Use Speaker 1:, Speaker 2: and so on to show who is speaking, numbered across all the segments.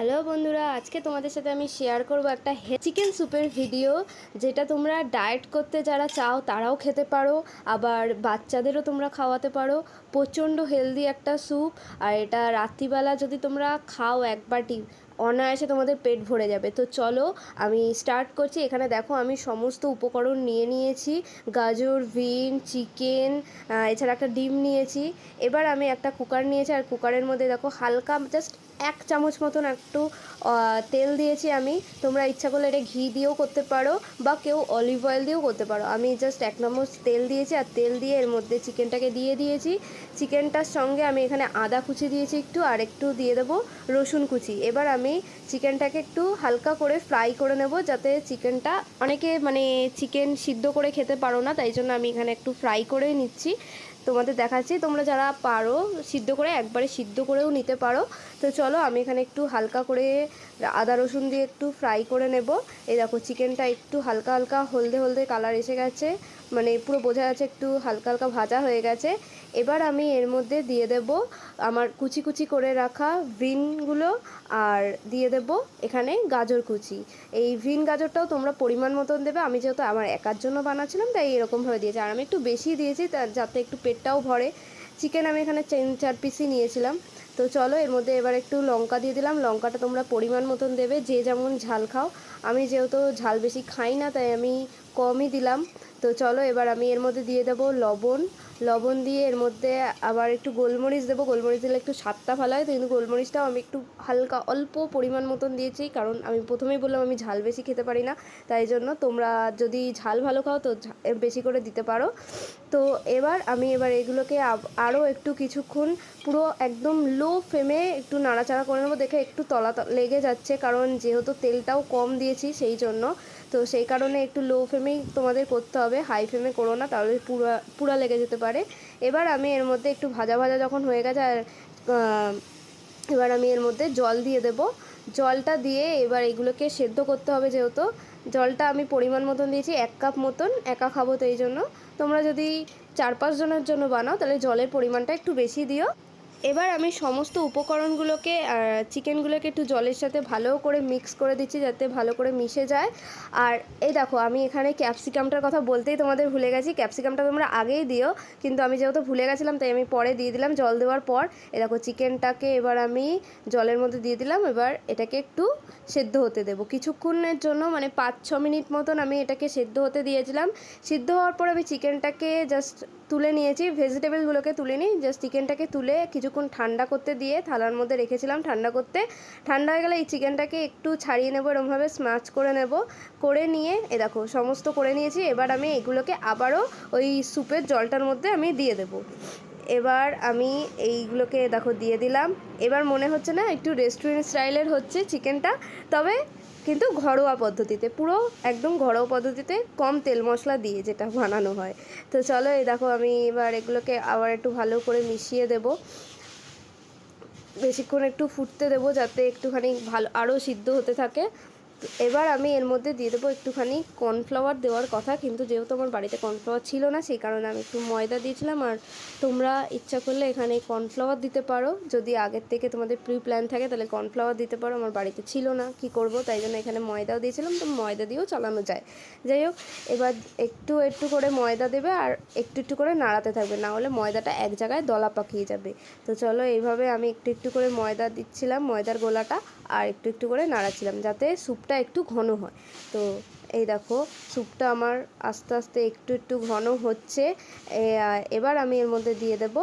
Speaker 1: Hello বন্ধুরা, আজকে তোমাদের সাথে আমি শেয়ার করব একটা চিকেন স্যুপের ভিডিও যেটা তোমরা ডায়েট করতে যারা চাও তারাও খেতে পারো, আবার বাচ্চাদেরও তোমরা খাওয়াতে পারো। প্রচণ্ড হেলদি একটা স্যুপ আর এটা রাত্রিবেলা যদি তোমরা খাও এক বাটি, অনায়াসে তোমাদের পেট ভরে যাবে। তো চলো, আমি স্টার্ট করছি। এখানে দেখো, আমি সমস্ত উপকরণ নিয়ে নিয়েছি। গাজর, বিন চিকেন এছাড়া একটা ডিম নিয়েছি। এবার আমি একটা কুকার নিয়েছি, আর কুকারের মধ্যে দেখো, হালকা জাস্ট এক চামচ মতন একটু তেল দিয়েছি আমি। তোমরা ইচ্ছা করলে এটা ঘি দিয়েও করতে পারো বা কেউ অলিভ অয়েল দিয়েও করতে পারো। আমি জাস্ট এক চামচ তেল দিয়েছি আর তেল দিয়ে এর মধ্যে চিকেনটাকে দিয়ে দিয়েছি। চিকেনটার সঙ্গে আমি এখানে আদা কুচি দিয়েছি একটু আর একটু দিয়ে দেবো রসুন কুচি। এবার আমি চিকেনটাকে একটু হালকা করে ফ্রাই করে নেব যাতে চিকেনটা অনেকে মানে চিকেন সিদ্ধ করে খেতে পারো না, তাই জন্য আমি এখানে একটু ফ্রাই করে নিচ্ছি। তোমাদের দেখাচ্ছি, তোমরা যারা পারো সিদ্ধ করে একবারে সিদ্ধ করেও নিতে পারো। তো চলো, আমি এখানে একটু হালকা করে আদা রসুন দিয়ে একটু ফ্রাই করে নেব। এই দেখো চিকেনটা একটু হালকা হালকা, হলদে হলদে কালার এসে গেছে। মানে পুরো বোঝা যাচ্ছে একটু হালকা হালকা ভাজা হয়ে গেছে। এবার আমি এর মধ্যে দিয়ে দেব আমার কুচি কুচি করে রাখা ভিনগুলো আর দিয়ে দেব এখানে গাজর কুচি। এই ভিন গাজরটাও তোমরা পরিমাণ মতন দেবে। আমি যেহেতু আমার একার জন্য বানাচ্ছিলাম, তাই এরকমভাবে দিয়েছি। আর আমি একটু বেশি দিয়েছি যাতে একটু পেটটাও ভরে। চিকেন আমি এখানে চার পিসই নিয়েছিলাম। তো চলো, এর মধ্যে এবার একটু লঙ্কা দিয়ে দিলাম। লঙ্কাটা তোমরা পরিমাণ মতন দেবে, যে যেমন ঝাল খাও। আমি যেহেতু ঝাল বেশি খাই না, তাই আমি কমই দিলাম। তো চলো, এবার আমি এর মধ্যে দিয়ে দেবো লবণ লবণ দিয়ে এর মধ্যে আবার একটু গোলমরিচ দেবো। গোলমরিচ দিলে একটু স্বাদটা ভালো হয়, তো কিন্তু গোলমরিচটাও আমি একটু হালকা অল্প পরিমাণ মতন দিয়েছি, কারণ আমি প্রথমেই বললাম আমি ঝাল বেশি খেতে পারি না, তাই জন্য তোমরা যদি ঝাল ভালো খাও তো বেশি করে দিতে পারো। তো এবার আমি এবার এগুলোকে আরও একটু কিছুক্ষণ পুরো একদম লো ফ্লেমে একটু নাড়াচাড়া করে নেব। দেখে একটু তলা লেগে যাচ্ছে, কারণ যেহেতু তেলটাও কম দিয়েছি সেই জন্য। তো সেই কারণে একটু লো ফ্লেমেই তোমাদের করতে হবে হাই ফ্লেমে করো না, তাহলে পুরা পুরা লেগে যেতে পারে। এবার আমি এর মধ্যে একটু ভাজা ভাজা যখন হয়ে গেছে, আর এবার আমি এর মধ্যে জল দিয়ে দেব। জলটা দিয়ে এবার এগুলোকে সেদ্ধ করতে হবে যেহেতু। জলটা আমি পরিমাণ মতন দিয়েছি, এক কাপ মতন, একা খাব তো এই জন্য। তোমরা যদি চার পাঁচজনের জন্য বানাও, তাহলে জলের পরিমাণটা একটু বেশি দিও। এবার আমি সমস্ত উপকরণগুলোকে চিকেনগুলোকে একটু জলের সাথে ভালো করে মিক্স করে দিচ্ছি যাতে ভালো করে মিশে যায়। আর এই দেখো, আমি এখানে ক্যাপসিকামটার কথা বলতেই তোমাদের ভুলে গেছি। ক্যাপসিকামটা তোমরা আগেই দিও, কিন্তু আমি যেহেতু ভুলে গেছিলাম, তাই আমি পরে দিয়ে দিলাম জল দেওয়ার পর। এ দেখো, চিকেনটাকে এবার আমি জলের মধ্যে দিয়ে দিলাম। এবার এটাকে একটু সেদ্ধ হতে দেবো। কিছুক্ষণের জন্য মানে পাঁচ ছ মিনিট মতন আমি এটাকে সেদ্ধ হতে দিয়েছিলাম। সিদ্ধ হওয়ার পর আমি চিকেনটাকে জাস্ট তুলে নিয়েছি ভেজিটেবলগুলোকে তুলে নিই জাস্ট চিকেনটাকে তুলে কিছুক্ষণ ঠান্ডা করতে দিয়ে থালার মধ্যে রেখেছিলাম ঠান্ডা করতে। ঠান্ডা হয়ে গেলে এই চিকেনটাকে একটু ছাড়িয়ে নেব, এরমভাবে স্ম্যাচ করে নেব। করে নিয়ে, এ দেখো, সমস্ত করে নিয়েছি, এবার আমি এগুলোকে আবারও ওই স্যুপের জলটার মধ্যে আমি দিয়ে দেবো। এবার আমি এইগুলোকে দেখো দিয়ে দিলাম। এবার মনে হচ্ছে না একটু রেস্টুরেন্ট স্টাইলের হচ্ছে চিকেনটা, তবে কিন্তু ঘরোয়া পদ্ধতিতে, পুরো একদম ঘরোয়া পদ্ধতিতে কম তেল মশলা দিয়ে যেটা বানানো হয়। তো চলো এই দেখো আমি এবার এগুলোকে আবার একটু ভালো করে মিশিয়ে দেব। বেশিক্ষণ একটু ফুটতে দেবো যাতে একটুখানি ভালো আরও সিদ্ধ হতে থাকে। এবার আমি এর মধ্যে দিয়ে দেবো একটুখানি কর্নফ্লাওয়ার দেওয়ার কথা, কিন্তু যেহেতু আমার বাড়িতে কর্নফ্লাওয়ার ছিল না, সেই কারণে আমি একটু ময়দা দিয়েছিলাম। আর তোমরা ইচ্ছা করলে এখানে কর্নফ্লাওয়ার দিতে পারো। যদি আগের থেকে তোমাদের প্রি প্ল্যান থাকে, তাহলে কর্নফ্লাওয়ার দিতে পারো। আমার বাড়িতে ছিল না, কি করব? তাই জন্য এখানে ময়দাও দিয়েছিলাম, তো ময়দা দিয়েও চালানো যায়। যাই হোক, এবার একটু একটু করে ময়দা দেবে, আর একটু একটু করে নাড়াতে থাকবে। না হলে ময়দাটা এক জায়গায় দলা পাকিয়ে যাবে। তো চলো, এইভাবে আমি একটু একটু করে ময়দা দিচ্ছিলাম, ময়দার গোলাটা, আর একটু একটু করে নাড়াচ্ছিলাম, যাতে স্যুপটা একটু ঘন হয়। তো এই দেখো, স্যুপটা আমার আস্তে আস্তে একটু একটু ঘন হচ্ছে। এবার আমি এর মধ্যে দিয়ে দেব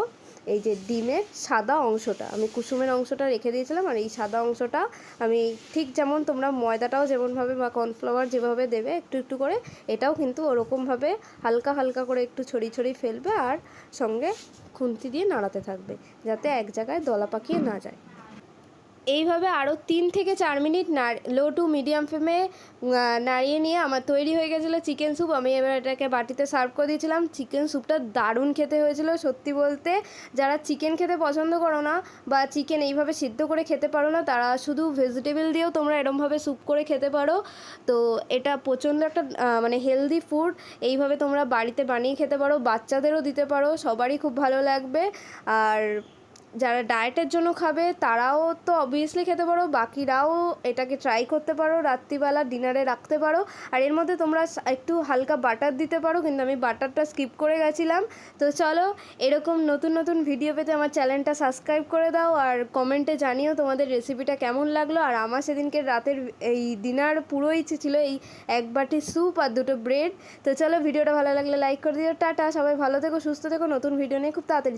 Speaker 1: এই যে ডিমের সাদা অংশটা। আমি কুসুমের অংশটা রেখে দিয়েছিলাম আর এই সাদা অংশটা আমি ঠিক যেমন তোমরা ময়দাটাও যেমনভাবে বা কর্নফ্লাওয়ার যেভাবে দেবে একটু একটু করে, এটাও কিন্তু ওরকমভাবে হালকা হালকা করে একটু ছড়িয়ে ছড়িয়ে ফেলবে আর সঙ্গে খুন্তি দিয়ে নাড়াতে থাকবে, যাতে এক জায়গায় দলা পাকিয়ে না যায়। এইভাবে আরও তিন থেকে চার মিনিট লো টু মিডিয়াম ফ্লেমে নাড়িয়ে নিয়ে আমার তৈরি হয়ে গেছিল চিকেন স্যুপ আমি এবার এটাকে বাটিতে সার্ভ করে দিয়েছিলাম। চিকেন স্যুপটা দারুণ খেতে হয়েছিল, সত্যি বলতে। যারা চিকেন খেতে পছন্দ করো না বা চিকেন এইভাবে সিদ্ধ করে খেতে পারো না, তারা শুধু ভেজিটেবল দিয়েও তোমরা এরমভাবে স্যুপ করে খেতে পারো। তো এটা প্রচণ্ড একটা মানে হেলদি ফুড এইভাবে তোমরা বাড়িতে বানিয়ে খেতে পারো, বাচ্চাদেরও দিতে পারো, সবারই খুব ভালো লাগবে। আর যারা ডায়েটের জন্য খাবে, তারাও তো অবভিয়াসলি খেতে পারো, বাকিরাও এটাকে ট্রাই করতে পারো, রাত্রিবেলা ডিনারে রাখতে পারো। আর এর মধ্যে তোমরা একটু হালকা বাটার দিতে পারো, কিন্তু আমি বাটারটা স্কিপ করে গেছিলাম। তো চলো, এরকম নতুন নতুন ভিডিও পেতে আমার চ্যানেলটা সাবস্ক্রাইব করে দাও, আর কমেন্টে জানিও তোমাদের রেসিপিটা কেমন লাগল। আর আমার সেদিনকে রাতের এই ডিনার পুরোই ছিল এই এক বাটি স্যুপ আর দুটো ব্রেড তো চলো ভিডিওটা ভালো লাগলে লাইক করে দিও। টাটা, সবাই ভালো থেকো, সুস্থ থেকো, নতুন ভিডিও নিয়ে খুব তাড়াতাড়ি